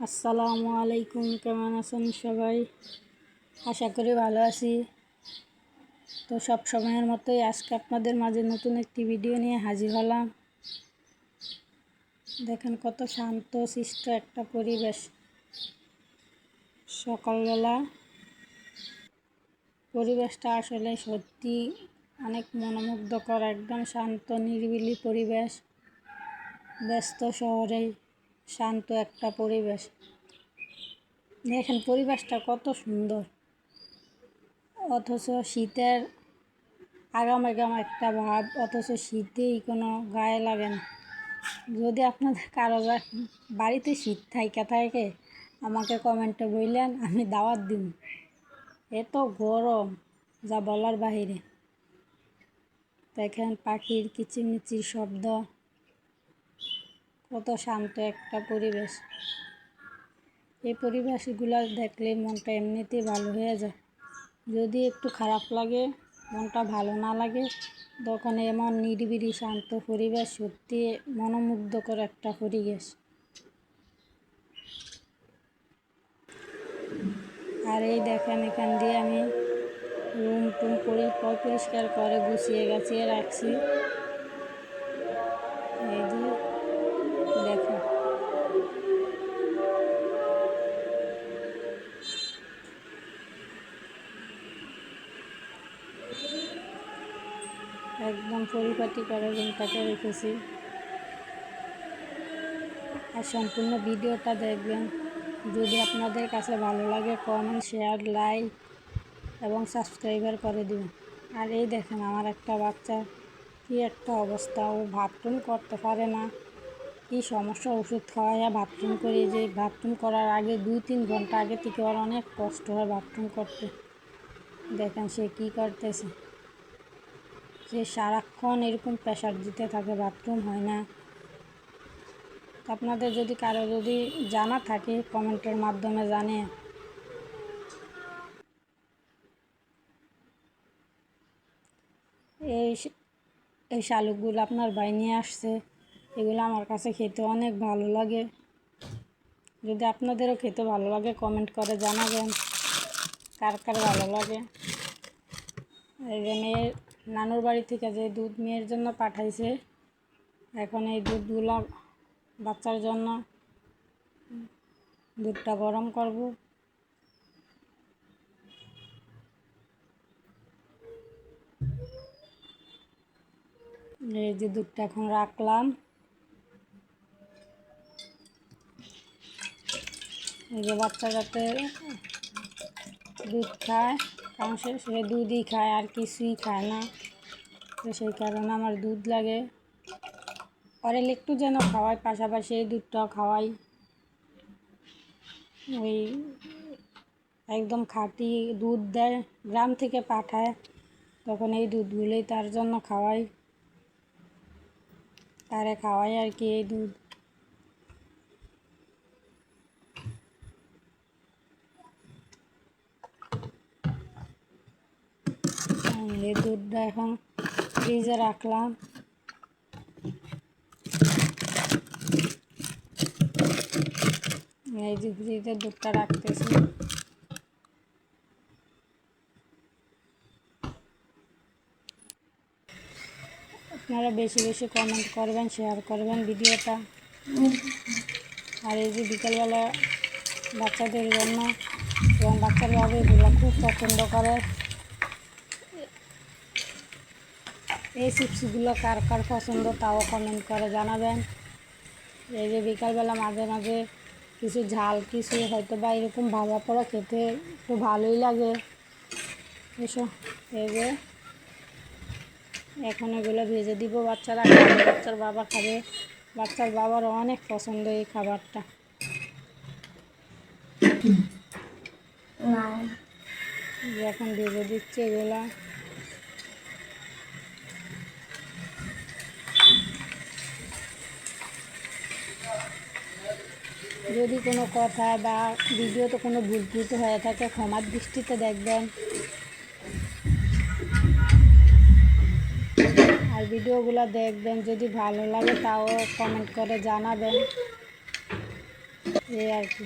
আসসালামু আলাইকুম, কেমন আছেন সবাই? আশা করি ভালো আছি। তো সব সময়ের মতোই আজকে আপনাদের মাঝে নতুন একটি ভিডিও নিয়ে হাজির হলাম। দেখেন কত শান্ত শিষ্ট একটা পরিবেশ। সকালবেলা পরিবেশটা আসলে সত্যি অনেক মনোমুগ্ধকর, একদম শান্ত, নিরিবিলি পরিবেশ। ব্যস্ত শহরে শান্ত একটা পরিবেশ। দেখেন পরিবেশটা কত সুন্দর। অথচ শীতের আগাম আগাম একটা ভাব, অথচ শীতেই কোনো গায়ে লাগে না। যদি আপনাদের কারও বাড়িতে শীত থাইকা থাকে, আমাকে কমেন্টে বললেন, আমি দাওয়াত দিন এত গরম, যা বলার বাহিরে। দেখেন পাখির কিচিরমিচির শব্দ। কত শান্ত একটা পরিবেশ। এই পরিবেশগুলো দেখলে মনটা এমনিতেই ভালো হয়ে যায়। যদি একটু খারাপ লাগে, মনটা ভালো না লাগে, তখন এমন নিরিবিলি শান্ত পরিবেশ সত্যি মনোমুগ্ধকর একটা পরিবেশ। আর এই দেখেন, এখান দিয়ে আমি রুম টুম পরি পরিষ্কার করে গুছিয়ে গাছিয়ে রাখছি। একদম পরিপাটি করে রুমটাকে রেখেছি। আর সম্পূর্ণ ভিডিওটা দেখবেন। যদি আপনাদের কাছে ভালো লাগে কমেন্ট শেয়ার লাইক এবং সাবস্ক্রাইবার করে দিবেন। আর এই দেখেন আমার একটা বাচ্চা, কী একটা অবস্থা, ও বাথরুম করতে পারে না। কী সমস্যা, ওষুধ খাওয়াইয়া বাথরুম করি যে বাথরুম করার আগে দুই তিন ঘণ্টা আগে থেকে ওর অনেক কষ্ট হয় বাথরুম করতে। দেখেন সে কী করতেছে। সে সারাক্ষণ এরকম প্রেশার দিতে থাকে বাথরুম হয় না। আপনাদের যদি কারও যদি জানা থাকে কমেন্টের মাধ্যমে জানে। এই এই শালুকগুলো আপনার ভাই নিয়ে আসছে, এগুলো আমার কাছে খেতে অনেক ভালো লাগে। যদি আপনাদেরও খেতে ভালো লাগে কমেন্ট করে জানাবেন, কার কার ভালো লাগে। এই যে মেয়ের নানুর বাড়ি থেকে যে দুধ মেয়ের জন্য পাঠাইছে, এখন এই দুধগুলো বাচ্চার জন্য দুধটা গরম করব। এই যে দুধটা এখন রাখলাম। এই যে বাচ্চা যাতে দুধ খায়। কারণ সে সে দুধই খায়, আর কিছুই খায় না। তো সেই কারণে আমার দুধ লাগে। পরে একটু যেন খাওয়াই, পাশাপাশি এই দুধটাও খাওয়াই। ওই একদম খাঁটি দুধ দেয়, গ্রাম থেকে পাঠায়, তখন এই দুধগুলোই তার জন্য খাওয়াই। তারে খাওয়াই আর কি এই দুধ হুম, এই দুধটা এখন ফ্রিজে রাখলাম। এই যে ফ্রিজে দুধটা রাখতেছি। আপনারা বেশি বেশি কমেন্ট করবেন শেয়ার করবেন ভিডিওটা। আর এই যে বিকেলবেলা বাচ্চাদের জন্য এবং বাচ্চার এগুলো খুব পছন্দ করে। এই চিপসগুলো কার কার পছন্দ তাও কমেন্ট করে জানাবেন। এই যে বিকালবেলা মাঝে মাঝে কিছু ঝাল কিছু হয়তো বা এরকম ভাজা পড়া খেতে একটু ভালোই লাগে। এসব এই যে এখন এগুলো ভেজে দিব। বাচ্চারা বাচ্চার বাবা খাবে। বাচ্চার বাবার অনেক পছন্দ এই খাবারটা। এখন ভেজে দিচ্ছে এগুলা। যদি কোনো কথা বা ভিডিওতে কোনো ভুল হয়ে থাকে, ক্ষমার দৃষ্টিতে দেখবেন। আর ভিডিওগুলো দেখবেন, যদি ভালো লাগে তাও কমেন্ট করে জানাবেন। এই আর কি।